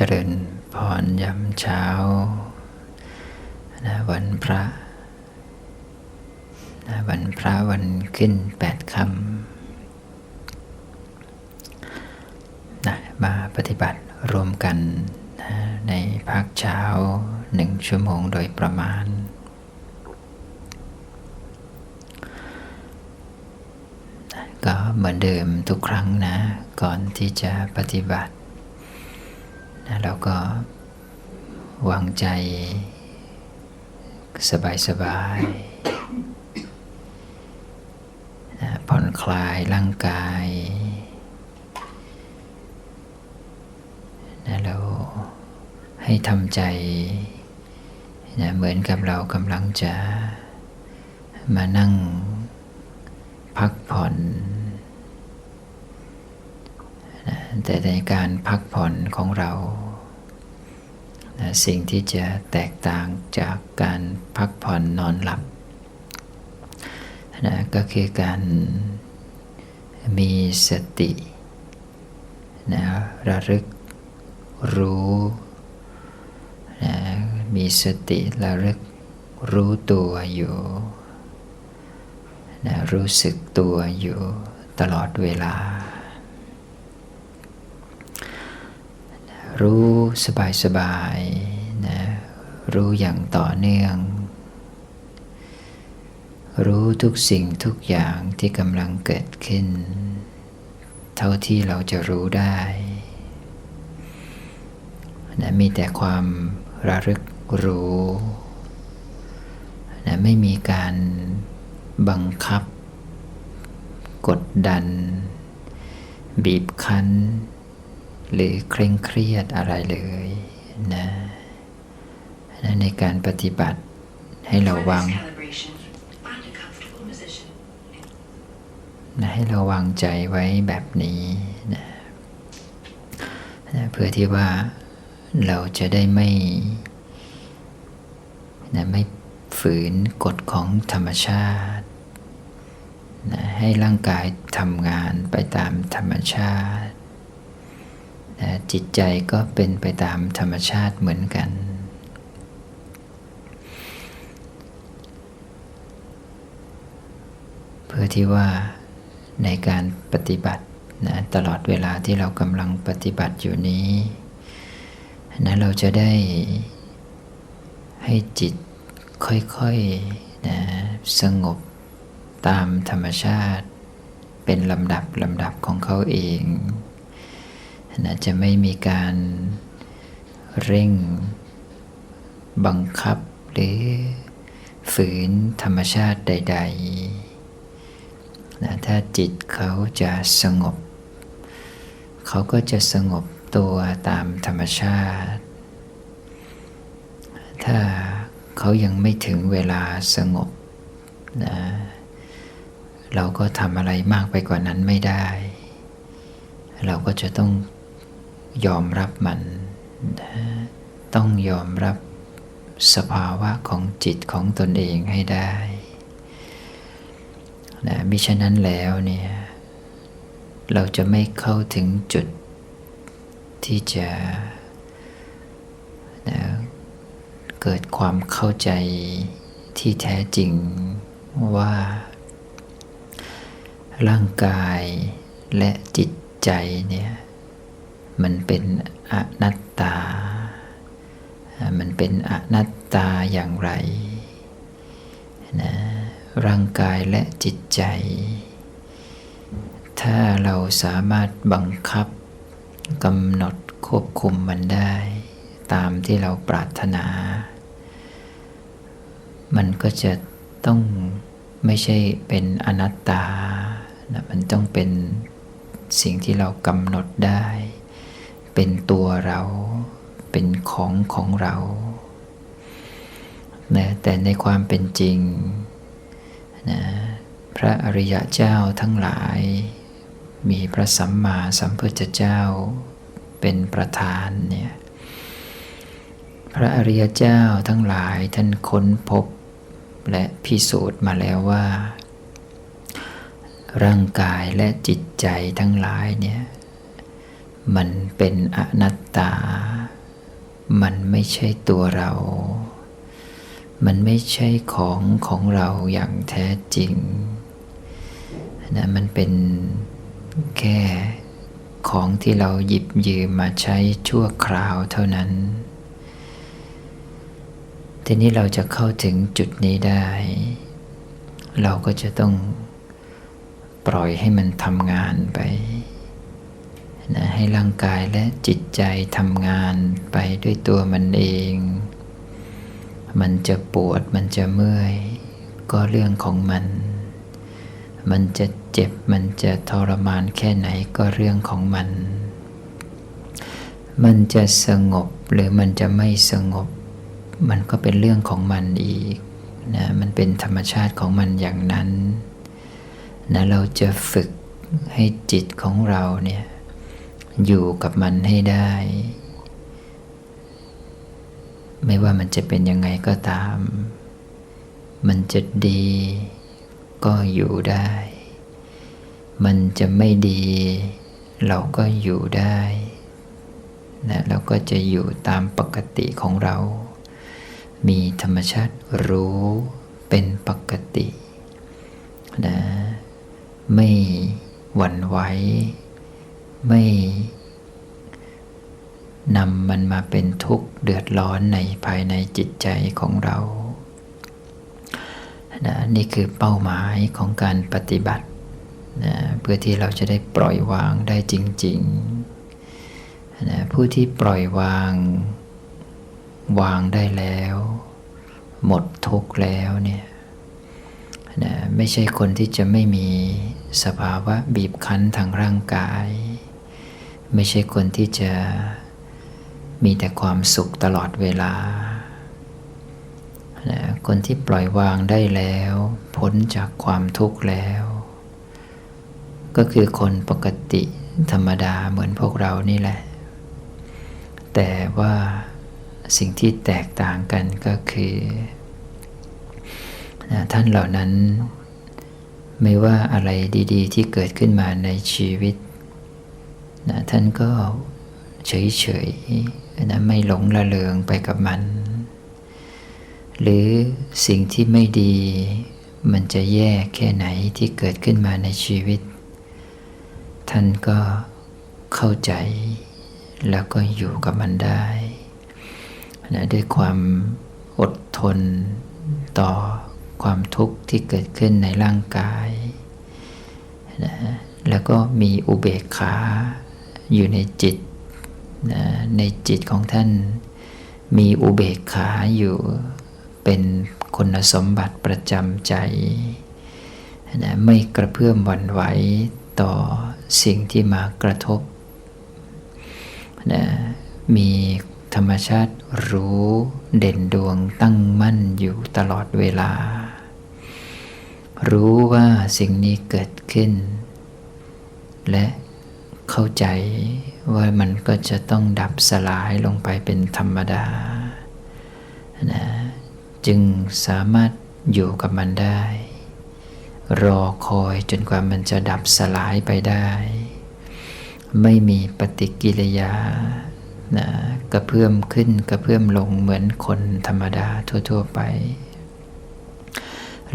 เจริญพรยามเช้านะวันพระนะวันพระวันขึ้นแปดคำนะมาปฏิบัติรวมกันนะในภาคเช้าหนึ่งชั่วโมงโดยประมาณ ก็เหมือนเดิมทุกครั้งนะ ก่อนที่จะปฏิบัติ นะเราก็วางใจ สบายสบายๆนะผ่อนคลายร่างกายนะเราให้ทำใจนะเหมือนกับเรากำลังจะมานั่งพักผ่อนนะ แต่ในการพักผ่อนของเรานะสิ่งที่จะแตกต่างจากการพักผ่อนนอนหลับนะก็คือการมีสตินะระลึกรู้นะมีสติระลึกรู้ตัวอยู่นะรู้สึกตัวอยู่ตลอดเวลา รู้สบายสบายนะรู้อย่างต่อเนื่อง รู้ทุกสิ่งทุกอย่างที่กำลังเกิดขึ้น เท่าที่เราจะรู้ได้นะมีแต่ความระลึกรู้นะไม่มีการบังคับ กดดัน บีบคั้น หรือเคร่งเครียดอะไรเลยนะนะในการปฏิบัติให้เราวางนะให้เราวางใจไว้แบบนี้นะนะเพื่อที่ว่าเราจะได้ไม่นะไม่ฝืนกฎของธรรมชาตินะให้ร่างกายทำงานไปตามธรรมชาติ นะจิตใจก็เป็นไปตามธรรมชาติเหมือนกัน เพื่อที่ว่าในการปฏิบัตินะตลอดเวลาที่เรากำลังปฏิบัติอยู่นี้นะเราจะได้ให้จิตค่อยๆนะสงบตามธรรมชาติ เป็นลำดับลำดับของเขาเอง นะจะไม่มีการเร่ง บังคับหรือฝืนธรรมชาติใดๆนะถ้าจิตเขาจะสงบ เขาก็จะสงบตัวตามธรรมชาติ ถ้าเขายังไม่ถึงเวลาสงบนะเราก็ทำอะไรมากไปกว่านั้นไม่ได้ เราก็จะต้อง ยอมรับมันนะต้องยอมรับสภาวะของจิตของตนเองให้ได้นะมิฉะนั้นแล้วเนี่ยเราจะไม่เข้าถึงจุดที่จะนะเกิดความเข้าใจที่แท้จริงว่า ร่างกายและจิตใจเนี่ย มันเป็นอนัตตา มันเป็นอนัตตาอย่างไรนะร่างกายและจิตใจ ถ้าเราสามารถบังคับกำหนดควบคุมมันได้ ตามที่เราปรารถนา มันก็จะต้องไม่ใช่เป็นอนัตตานะมันต้องเป็นสิ่งที่เรากำหนดได้ เป็นตัวเรา เป็นของของเรานะแต่ในความเป็นจริงนะพระอริยเจ้าทั้งหลาย มีพระสัมมาสัมพุทธเจ้าเป็นประธานเนี่ยพระอริยเจ้าทั้งหลายท่านค้นพบและพิสูจน์มาแล้วว่า ร่างกายและจิตใจทั้งหลายเนี่ย มันเป็นอนัตตา มันไม่ใช่ตัวเรา มันไม่ใช่ของของเราอย่างแท้จริงนะมันเป็นแค่ของที่เราหยิบยืมมาใช้ชั่วคราวเท่านั้น ทีนี้เราจะเข้าถึงจุดนี้ได้ เราก็จะต้องปล่อยให้มันทำงานไป ให้ร่างกายและจิตใจทำงานไปด้วยตัวมันเอง มันจะปวดมันจะเมื่อย ก็เรื่องของมัน มันจะเจ็บมันจะทรมานแค่ไหนก็เรื่องของมัน มันจะสงบหรือมันจะไม่สงบ มันก็เป็นเรื่องของมันอีกนะมันเป็นธรรมชาติของมันอย่างนั้นนะเราจะฝึกให้จิตของเราเนี่ย อยู่กับมันให้ได้ ไม่ว่ามันจะเป็นยังไงก็ตาม มันจะดีก็อยู่ได้ มันจะไม่ดี เราก็อยู่ได้นะเราก็จะอยู่ตามปกติของเรา มีธรรมชาติรู้เป็นปกตินะไม่หวั่นไหว ไม่นำมันมาเป็นทุกข์เดือดร้อนในภายในจิตใจของเรานะนี่คือเป้าหมายของการปฏิบัตินะเพื่อที่เราจะได้ปล่อยวางได้จริงๆนะผู้ที่ปล่อยวาง วางได้แล้ว หมดทุกข์แล้วเนี่ยนะไม่ใช่คนที่จะไม่มีสภาวะบีบคั้นทางร่างกาย ไม่ใช่คนที่จะมีแต่ความสุขตลอดเวลานะคนที่ปล่อยวางได้แล้ว พ้นจากความทุกข์แล้ว ก็คือคนปกติธรรมดาเหมือนพวกเรานี่แหละ แต่ว่าสิ่งที่แตกต่างกันก็คือนะท่านเหล่านั้น ไม่ว่าอะไรดี ๆ ที่เกิดขึ้นมาในชีวิต นะท่านก็เฉยๆนะไม่หลงละเลงไปกับมัน หรือสิ่งที่ไม่ดี มันจะแย่แค่ไหนที่เกิดขึ้นมาในชีวิต ท่านก็เข้าใจ แล้วก็อยู่กับมันได้นะด้วยความอดทนต่อความทุกข์ที่เกิดขึ้นในร่างกายนะแล้วก็มีอุเบกขา อยู่ในจิตนะในจิตของท่านมีอุเบกขาอยู่เป็นคุณสมบัติประจำใจนะไม่กระเพื่อมหวั่นไหวต่อสิ่งที่มากระทบนะมีธรรมชาติรู้เด่นดวงตั้งมั่นอยู่ตลอดเวลา รู้ว่าสิ่งนี้เกิดขึ้น และ เข้าใจว่ามันก็จะต้องดับสลายลงไปเป็นธรรมดานะจึงสามารถอยู่กับมันได้ รอคอยจนกว่ามันจะดับสลายไปได้ ไม่มีปฏิกิริยานะกระเพื่อมขึ้นกระเพื่อมลงเหมือนคนธรรมดาทั่ว ๆ ไป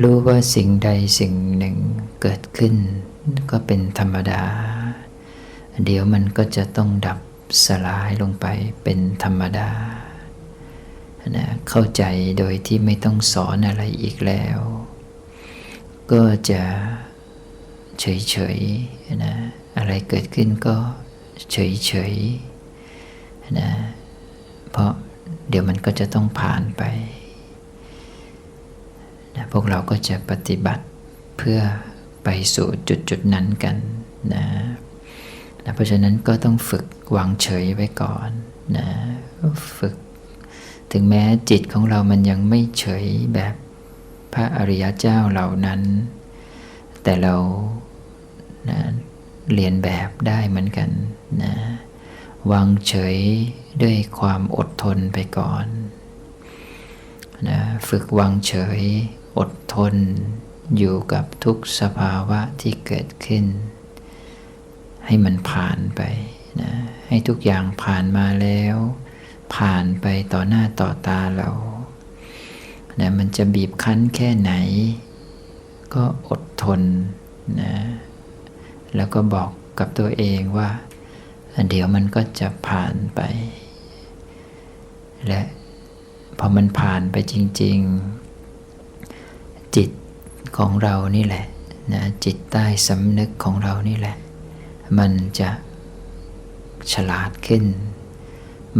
รู้ว่าสิ่งใดสิ่งหนึ่งเกิดขึ้นก็เป็นธรรมดา เดี๋ยวมันก็จะต้องดับสลายลงไปเป็นธรรมดานะเข้าใจโดยที่ไม่ต้องสอนอะไรอีกแล้ว ก็จะเฉยๆนะอะไรเกิดขึ้นก็เฉยๆนะเพราะเดี๋ยวมันก็จะต้องผ่านไปนะพวกเราก็จะปฏิบัติเพื่อไปสู่จุดจุดนั้นกันนะ นะเพราะฉะนั้นก็ต้องฝึกวางเฉยไว้ก่อนนะฝึก ถึงแม้จิตของเรามันยังไม่เฉยแบบพระอริยเจ้าเหล่านั้น แต่เรานะเรียนแบบได้เหมือนกันนะวางเฉยด้วยความอดทนไปก่อนนะฝึกวางเฉยอดทนอยู่กับทุกสภาวะที่เกิดขึ้น ให้มันผ่านไปนะให้ทุกอย่างผ่านมาแล้ว ผ่านไปต่อหน้าต่อตาเรานะมันจะบีบคั้นแค่ไหน ก็อดทนนะแล้วก็บอกกับตัวเองว่า เดี๋ยวมันก็จะผ่านไป และพอมันผ่านไปจริง ๆ จิตของเรานี่แหละนะจิตใต้สำนึกของเรานี่แหละ มันจะฉลาดขึ้น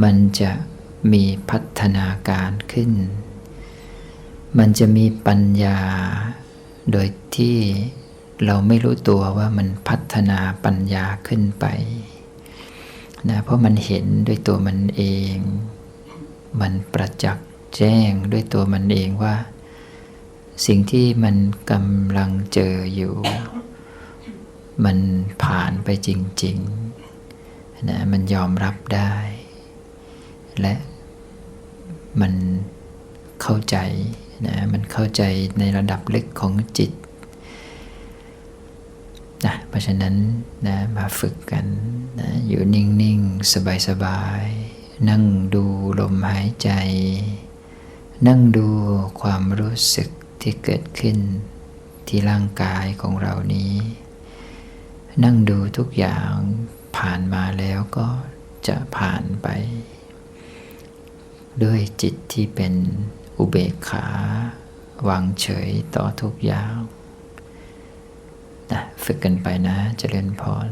มันจะมีพัฒนาการขึ้น มันจะมีปัญญา โดยที่เราไม่รู้ตัวว่ามันพัฒนาปัญญาขึ้นไปนะเพราะมันเห็นด้วยตัวมันเอง มันประจักษ์แจ้งด้วยตัวมันเองว่า สิ่งที่มันกำลังเจออยู่ มันผ่านไปจริงๆนะมันยอมรับได้ และมันเข้าใจนะมันเข้าใจในระดับลึกของจิตนะเพราะฉะนั้นนะมาฝึกกันนะอยู่นิ่งๆ สบายๆ นั่งดูลมหายใจ นั่งดูความรู้สึกที่เกิดขึ้นที่ร่างกายของเรานี้ นั่งดูทุกอย่างผ่านมาแล้วก็จะผ่านไป ด้วยจิตที่เป็นอุเบกขาวางเฉยต่อทุกอย่างนะฝึกกันไปนะเจริญพร